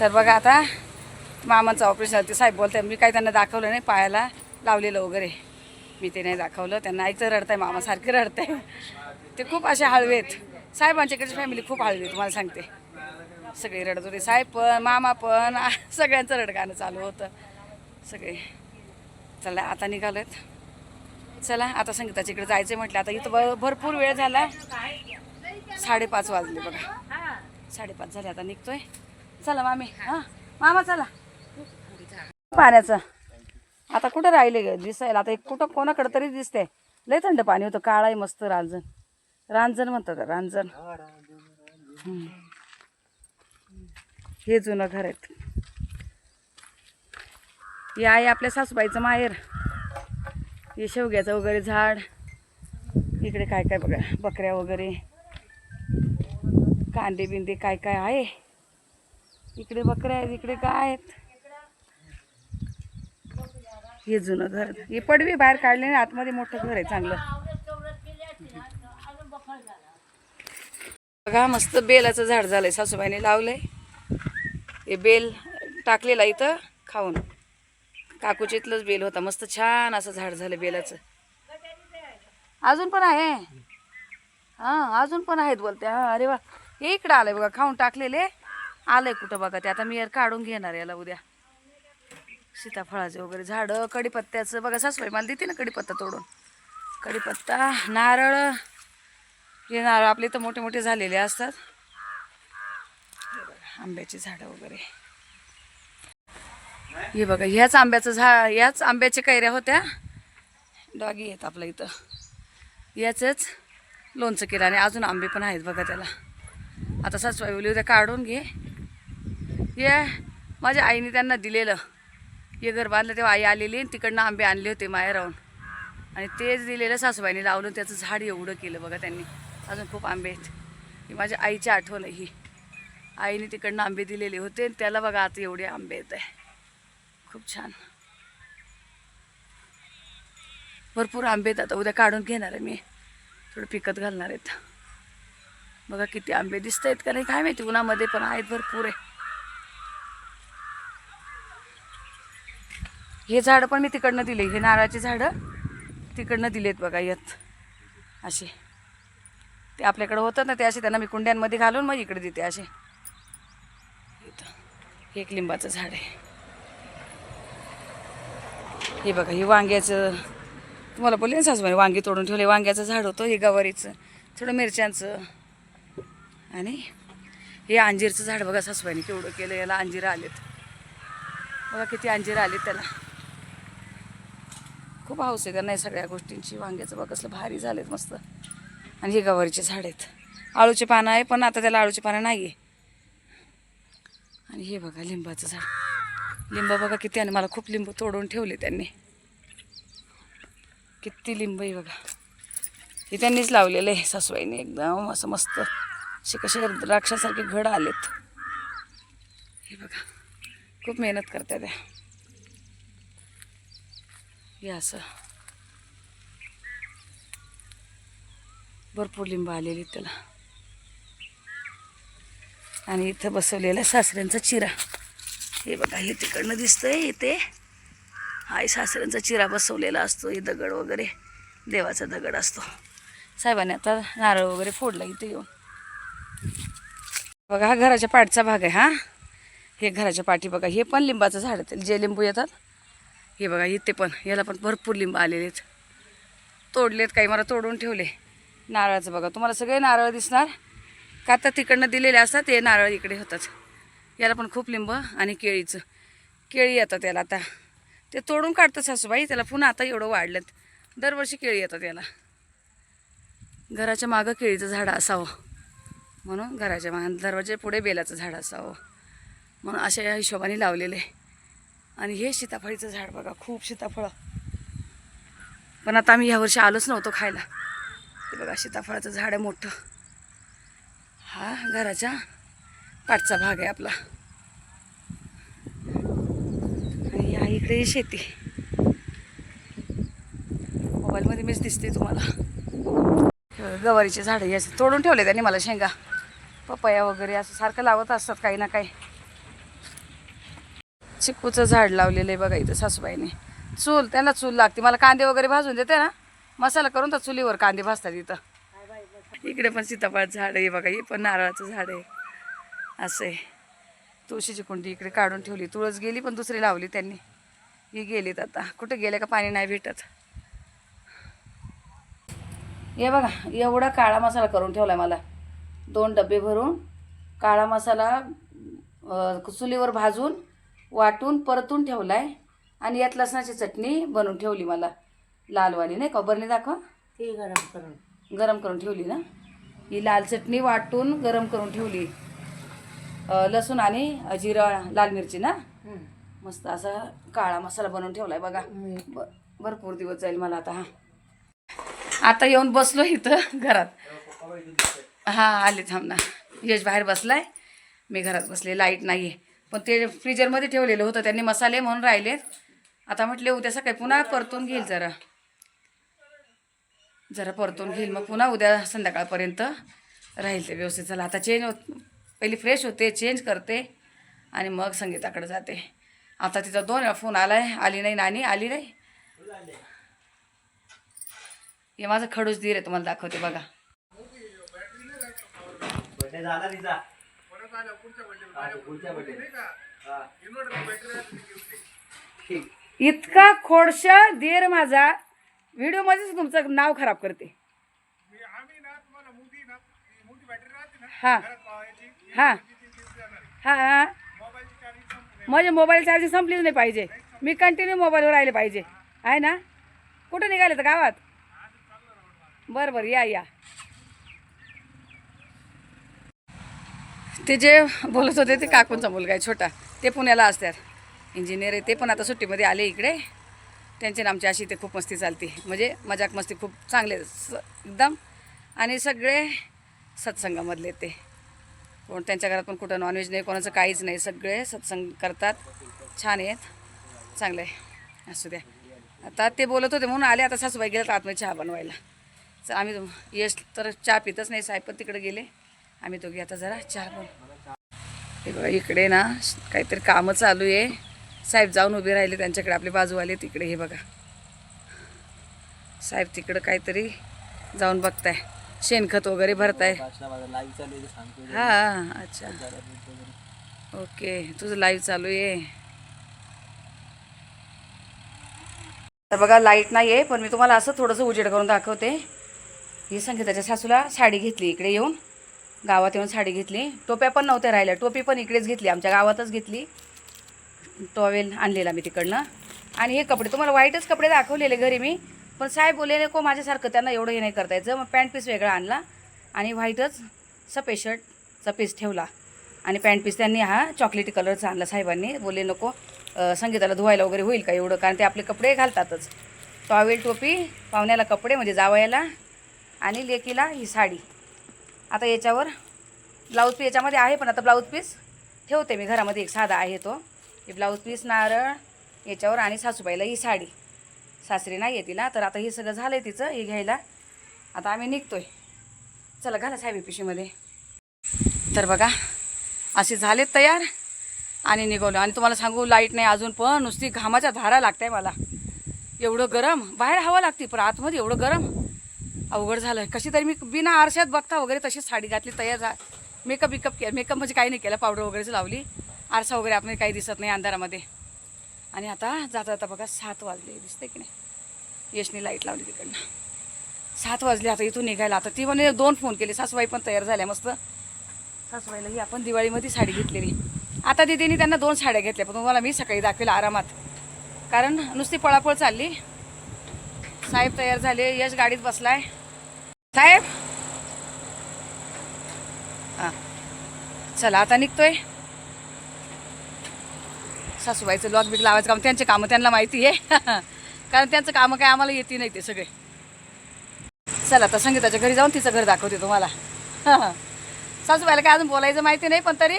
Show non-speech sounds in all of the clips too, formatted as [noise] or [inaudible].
तर बघा आता मामाचं ऑपरेशन ते साहेब बोलते मी काही त्यांना दाखवलं नाही पायाला लावलेलं वगैरे. मी ते नाही दाखवलं. त्यांना ऐकतं रडतंय मामा सारखे रडतंय. ते खूप असे हळवेत. आहेत साहेबांच्याकडची फॅमिली खूप हळवी तुम्हाला सांगते. सगळे रडत होते. साहेब पण मामा पण सगळ्यांचं रडगाणं चालू होतं. सगळे. चला आता निघालोत चला आता संगीताच्या इकडे जायचं म्हटलं. आता इथं भरपूर वेळ झाला. साडेपाच वाजले बघा. साडेपाच झाले आता निघतोय. चला मामी हां. मामा चला. पाण्याचं. आता कुठं राहिले दिसायला. आता एक कुठं कोणाकडं तरी दिसते लय थंड पाणी होतं. काळा आहे मस्त रांजण. रांजण म्हणतात रांजण. हे जुनं घर आहेत. हे आहे आपल्या सासूबाईचं माहेर. हे शेवग्याचं वगैरे झाड. इकडे काय काय बघा बकऱ्या वगैरे. कांदे बिंदे काय काय आहे? इकडे बकऱ्या आहेत इकडे काय आहेत. हे जुनं घर. हे पडवी बाहेर काढले ना आतमध्ये मोठं घर आहे चांगलं. बघा मस्त बेलाचं झाड झालंय सासूबाईने लावलंय. हे बेल टाकलेला इथं खाऊन. काकूचीतलंच बेल होता. मस्त छान असं झाड झालं बेलाचं. अजून पण आहे. हां अजून पण आहेत बोलते हां अरे वा. हे इकडं आलंय बघा खाऊन टाकलेले. आलंय कुठं बघा ते. आता मी यार काढून घेणार याला उद्या. सीताफळाचे वगैरे झाडं कडीपत्त्याचं बघा सासूबाई मला देते ना कडीपत्ता तोडून. कडीपत्ता नारळ. हे नारळ आपले तर मोठे मोठे झालेले असतात. आंब्याची झाडं वगैरे. हे बघा ह्याच आंब्याचं झा याच आंब्याच्या कैऱ्या होत्या. डॉगी आहेत आपल्या इथं. याचंच लोणचं केलं आणि अजून आंबे पण आहेत बघा त्याला. आता सासूबाई बोलली उद्या काढून घे. ये माझ्या आईने त्यांना दिलेलं. हे घर बांधलं तेव्हा आई आलेली आणि तिकडनं आंबे आणले होते माहेराहून. आणि तेच दिलेलं सासूबाईने लावलं त्याचं झाड एवढं केलं बघा त्यांनी. अजून खूप आंबे आहेत. ही माझ्या आईची आठवण ही. आईने तिकडनं आंबे दिलेले होते आणि त्याला बघा आता एवढे आंबे येत आहे. खूप छान. भरपूर आंबे आहेत आता. उद्या काढून घेणार आहे मी. थोडं पिकत घालणार आहेत. बघा किती आंबे दिसत आहेत का नाही काय माहिती उन्हामध्ये पण आहेत भरपूर आहे. हे झाडं पण मी तिकडनं दिले हे नारळाची झाडं तिकडनं दिलेत बघा यात असे. ते आपल्याकडं होतं ना ते असे त्यांना मी कुंड्यांमध्ये घालून मग इकडे देते असे. इथं. हे एक लिंबाचं झाड आहे. हे बघा हे वांग्याचं. तुम्हाला बोलले ना सासूबाई वांगी तोडून ठेवले. वांग्याचं झाड होतं हे गवारीचं थोडं मिरच्यांचं. आणि हे अंजीरचं झाड बघा सासूबाईने केवढं केलं याला अंजीर आलेत. बघा किती अंजीर आलेत त्याला. खूप हौस आहे त्यांना या सगळ्या गोष्टींची वांग्याचं बघ कसलं भारी झालेत मस्त. आणि हे गवारीचे झाड आहेत. आळूचे पानं आहे पण आता त्याला आळूचे पानं नाही आहे आणि हे बघा लिंबाचं झाड. लिंब बघा किती आणि मला खूप लिंबू तोडून ठेवले त्यांनी. किती लिंब आहे बघा. हे त्यांनीच लावलेलं आहे सासूबाईने एकदम असं मस्त. असे कसे द्राक्षासारखे घड आलेत. हे बघा. खूप मेहनत करतात त्या. हे असं. भरपूर लिंब आलेली त्याला. आणि इथं बसवलेला सासऱ्यांचा चिरा. हे बघा हे तिकडनं दिसतंय इथे. हा सासऱ्यांचा चिरा बसवलेला असतो हे दगड वगैरे. देवाचा दगड असतो. साहेबांनी आता नारळ वगैरे फोडला इथे येऊन. बघा हा घराच्या पाठचा भाग आहे हा. हे घराच्या पाठी बघा हे पण लिंबाचं झाड आहे. जे लिंबू येतात हे बघा इथे पण याला पण भरपूर लिंब आलेले आहेत तोडलेत काही मला तोडून ठेवले. नारळाचं बघा तुम्हाला सगळे नारळ दिसणार. का तर तिकडनं दिलेले असतात ते नारळ इकडे होतात. याला पण खूप लिंब आणि केळीचं. केळी येतात याला आता. ते तोडून काढतात सासूबाई त्याला पुन्हा आता एवढं वाढलेत. दरवर्षी केळी येतात याला. घराच्या मागं केळीचं झाड असावं. म्हणून घराच्या मागं दरवाजे पुढे बेलाचं झाड असावं. म्हणून अशा या हिशोबाने लावलेले. आणि हे सीताफळीचं झाड बघा खूप सीताफळं. पण आता आम्ही ह्यावर्षी आलोच नव्हतो खायला. ते बघा सीताफळाचं झाड आहे मोठं. हा घराच्या पाठचा भाग आहे आपला. आणि या इकडे शेती. मोबाईलमध्ये मीच दिसते तुम्हाला. गवारीचे झाडं याचे तोडून ठेवले त्यांनी मला शेंगा. पपया वगैरे असं सारखं लावत असतात काही ना काही. चिकूचं झाड लावलेलं आहे बघा इथं सासूबाईने. चूल त्यांना चूल लागते. मला कांदे वगैरे भाजून देते ना. मसाला करून तर चुलीवर कांदे भाजतात इथं. इकडे पण सीताफळ झाड आहे बघा. हे पण नारळाचं झाड आहे. असं आहे. तुळशीची कुंडी इकडे काढून ठेवली. तुळस गेली पण दुसरी लावली त्यांनी. ही गेलीत आता. कुठे गेले का पाणी नाही भेटत. हे बघा एवढा काळा मसाला करून ठेवला मला. दोन डबे भरून काळा मसाला चुलीवर भाजून वाटून परतून ठेवलाय आणि यात लसणाची चटणी बनवून ठेवली मला. लालवाली नाही का? बरणी दाखवा. ते गरम करून. गरम करून ठेवली ना? ही लाल चटणी वाटून गरम करून ठेवली. लसूण आणि जिरा लाल मिरची ना? मस्त असा काळा मसाला बनवून ठेवलाय बघा. ब- भरपूर दिवस जाईल मला आता हा. आता येऊन बसलो इथं घरात. हा आले थांब ना. यश बाहेर बसलाय. मी घरात बसले लाइट नाही आहे पण ते फ्रीजरमध्ये ठेवलेलं होतं. त्यांनी मसाले म्हणून राहिले आता म्हटले उद्या सकाळी पुन्हा परतून घेईल जरा. जरा परतून घेईल. मग पुन्हा उद्या संध्याकाळपर्यंत राहील ते व्यवस्थित. चला आता चेंज होत पहिली फ्रेश होते चेंज करते आणि मग संगीताकडे जाते. आता तिचा दोन वेळा फोन आला आहे आली नाही नानी आली नाही. हे माझं खडूस धीर आहे तुम्हाला दाखवते बघा. पुढच्या. हा. ठीक. इतका खोडशा धीर माझा. व्हिडिओमध्येच तुमचं नाव खराब करते. हा. हा. हा माझे मोबाईल चार्जिंग संपलीच नाही पाहिजे. मी कंटिन्यू मोबाईलवर राहिले पाहिजे. आहे ना? कुठं निघाले तर गावात? बरं बरं. या या. ते जे बोलत होते ते काकूंचा मुलगा आहे छोटा. ते पुण्याला असतात. इंजिनियर आहे ते पण आता सुट्टीमध्ये आले इकडे. त्यांची आमची अशी ते खूप मस्ती चालते. म्हणजे मजाक मस्ती खूप चांगले स एकदम. आणि सगळे सत्संगामधले ते. कोण त्यांच्या घरात पण कुठं नॉनव्हेज नाही कोणाचं काहीच नाही. सगळे सत्संग करतात. छान आहेत. चांगलं आहे असू द्या. आता ते बोलत होते म्हणून आले. आता सासूबाई गेल्यात आतमध्ये चहा बनवायला. तर आम्ही यश तर चहा पितच नाही. साहेब पण तिकडे गेले. आम्ही दोघी आता जरा चहा पण हे बघा इकडे ना काहीतरी कामं चालू आहे. साहेब जाऊन उभे राहिले त्यांच्याकडे आपले बाजूवाले तिकडे हे बघा. साहेब तिकडं काहीतरी जाऊन बघताय. शेणखत वगैरे भरताय. पाचला हा अच्छा. ओके तुझं लाईव्ह चालू आहे. तर बघा लाइट नाही आहे पण मी तुम्हाला असं थोडंसं उजेड करून दाखवते. ही त्याच्या सासूला साडी घेतली इकडे येऊन. गावात येऊन साडी घेतली. टोप्या पण नव्हत्या राहिल्या. टोपी पण इकडेच घेतली. आमच्या गावातच घेतली. टॉवेल आणलेला मी तिकडनं. आणि हे कपडे तुम्हाला वाईटच कपडे दाखवलेले घरी मी. पण साहेब बोलले नको माझ्यासारखं त्यांना एवढं हे नाही करता यायचं. मग पॅन्ट पीस वेगळा आणला आणि व्हाईटच सफेद शर्टचा पीस ठेवला. आणि पॅन्ट पीस त्यांनी हा चॉकलेटी कलरचा आणला साहेबांनी. बोलले नको संगीताला धुवायला वगैरे होईल का एवढं? कारण ते आपले कपडे घालतातच. टॉवेल टोपी पाहुण्याला कपडे म्हणजे जावयाला आणि लेकीला ही साडी. आता याच्यावर ब्लाऊज पीस याच्यामध्ये आहे पण आता ब्लाऊज पीस ठेवते मी. घरामध्ये एक साधा आहे तो. हे ब्लाऊज पीस नारळ याच्यावर आणि सासूबाईला ही साडी. सासरी नाही आहे तिला तर आता हे सगळं झालं आहे तिचं हे घ्यायला. आता आम्ही निघतोय. चला घाला साहेबी पिशीमध्ये तर बघा असे झालेत तयार आणि निघवलं आणि तुम्हाला सांगू लाइट नाही अजून पण नुसती घामाच्या धारा लागताय मला. एवढं गरम. बाहेर हवा लागते पण आतमध्ये एवढं गरम. अवघड झालं कशी तरी मी बिना आरशात बघता वगैरे तशीच साडी घातली तयार झा मेकअप बिकअप केला मेकअप म्हणजे काही नाही केलं पावडर वगैरेच लावली. आरसा वगैरे आपण काही दिसत नाही अंधारामध्ये. आणि आता जाता जाता बघा सात वाजले. दिसते की नाही? यशनी लाइट लावली तिकडनं. सात वाजले आता इथून निघायला. आता ती म्हणे दोन फोन केले. सासूबाई पण तयार झाल्या मस्त. सासूबाईलाही आपण दिवाळीमध्ये साडी घेतलेली. आता दिदीने त्यांना दोन साड्या घेतल्या पण तुम्हाला मी सकाळी दाखवेल आरामात. कारण नुसती पळापळ चालली. साहेब तयार झाले यश गाडीत बसलाय. साहेब? हां. चला आता निघतोय. सासूबाईचं लॉक बिक लावायचं काम त्यांचे कामं त्यांना माहिती आहे. [laughs] कारण त्यांचं कामं काय आम्हाला येते नाही ते सगळे. चला आता संगीताच्या घरी जाऊन तिचं घर दाखवते तुम्हाला. [laughs] सासूबाईला काय अजून बोलायचं माहिती नाही पण तरी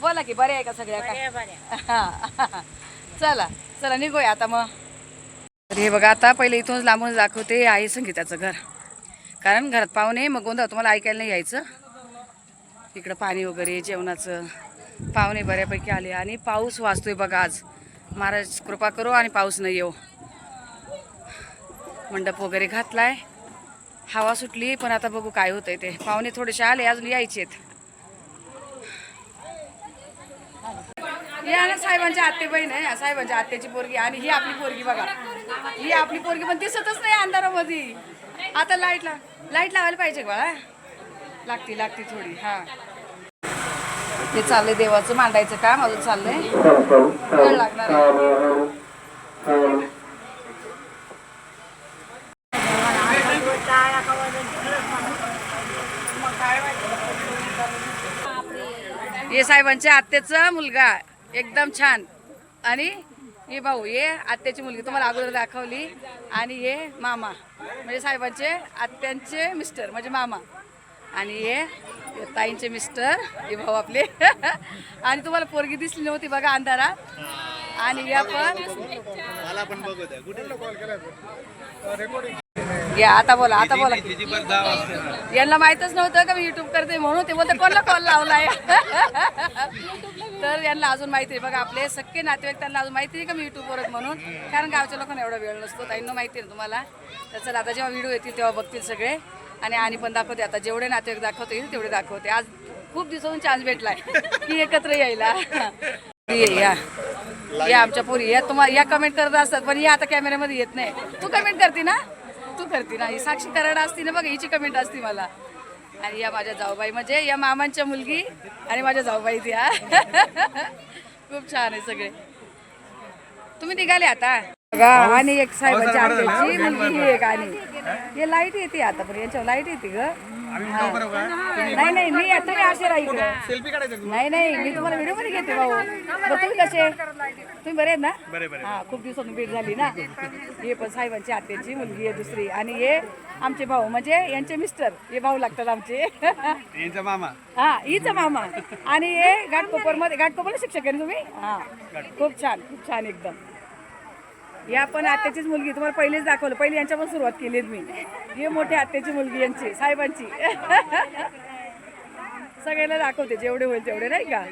बोला की बरे आहे का सगळ्या? काय हा. [laughs] चला चला निघूया आता मग. हे बघा आता पहिले इथूनच लांबून दाखवते आहे संगीताचं घर. कारण घरात पाहुणे मग गोंधळ. तुम्हाला ऐकायला नाही यायचं. इकडं पाणी वगैरे जेवणाचं. पाहुणे बऱ्यापैकी आले. आणि पाऊस वाचतोय बघा आज. महाराज कृपा करू आणि पाऊस नाही येऊ. मंडप वगैरे घातलाय. हवा सुटली पण आता बघू काय होतंय ते. पाहुणे थोडेसे आले अजून यायचे या ना साहेबांच्या आत्ते बहीण आहे. साहेबांच्या आत्याची पोरगी आणि ही आपली पोरगी बघा. ही आपली पोरगी पण दिसतच नाही अंधारामध्ये. आता लाइट ला. लाइट लावायला पाहिजे का बाळा. लागती लागती थोडी हा. हे चाललंय देवाचं मांडायचं काम अजून चाललंय. वेळ लागणार हे साहेबांच्या आत्याचा मुलगा एकदम छान. आणि हे भाऊ ये आत्याची मुलगी तुम्हाला अगोदर दाखवली. आणि ये मामा म्हणजे साहेबांचे आत्यांचे मिस्टर म्हणजे मामा. आणि ये हे ताईंचे मिस्टर हे भाऊ आपले. [laughs] आणि तुम्हाला पोरगी दिसली नव्हती बघा अंधारात आणि या पण या आता बोला आता बोला. यांना माहितच नव्हतं का मी युट्यूब करते म्हणून ते बोलते कोणाला कॉल लावलाय? तर यांना अजून माहिती आहे. बघा आपले सख्खे नातेवाईक त्यांना अजून माहिती आहे का मी युट्यूबवर म्हणून? कारण गावच्या लोकांना एवढा वेळ नसतो. ताईंना माहिती आहे तुम्हाला? तर चला आता जेव्हा व्हिडिओ येतील तेव्हा बघतील सगळे. आणि आणि पण दाखवते. आता जेवढे नातेवाईक दाखवते येईल तेवढे दाखवते. आज खूप दिवसातून चान्स भेटलाय. की एकत्र यायला. [laughs] ये, या. या आमच्या पोरी. या तुम्हाला या कमेंट करत असतात पण या आता कॅमेऱ्यामध्ये येत नाही. तू कमेंट करते ना? तू करते ना. ही साक्षी कराड असती ना बघ हिची कमेंट असती मला. आणि या माझ्या जाऊबाई म्हणजे या मामांच्या मुलगी आणि माझ्या जाऊबाई त्या खूप छान आहे सगळे. तुम्ही निघाले आता? बघा आणि एक साहेबांच्या आत्याची मुलगी ही एक आणि हे लाइट येते आता पण याच्यावर लाइट येते ग. नाही नाही मी तुम्ही असे राहील? सेल्फी काढायचं नाही नाही मी तुम्हाला व्हिडिओमध्ये घेते भाऊ. बरं तुम्ही कसे? तुम्ही बरे आहेत ना? हा खूप दिवसातून भेट झाली ना. हे पण साहेबांची आत्याची मुलगी आहे दुसरी. आणि हे आमचे भाऊ म्हणजे यांचे मिस्टर. हे भाऊ लागतात आमचे. यांचा मामा. हा हीच मामा. आणि हे घाटकोपरमध्ये घाटकोपरला शिक्षक आहे ना तुम्ही? हा. खूप छान खूप छान एकदम. या पण आत्याचीच मुलगी तुम्हाला पहिलेच दाखवलं. पहिले यांच्या पण सुरुवात केली मी. हे मोठी आत्याची मुलगी यांची साहेबांची. [laughs] सगळ्यांना दाखवते जेवढे होईल तेवढे नाही का?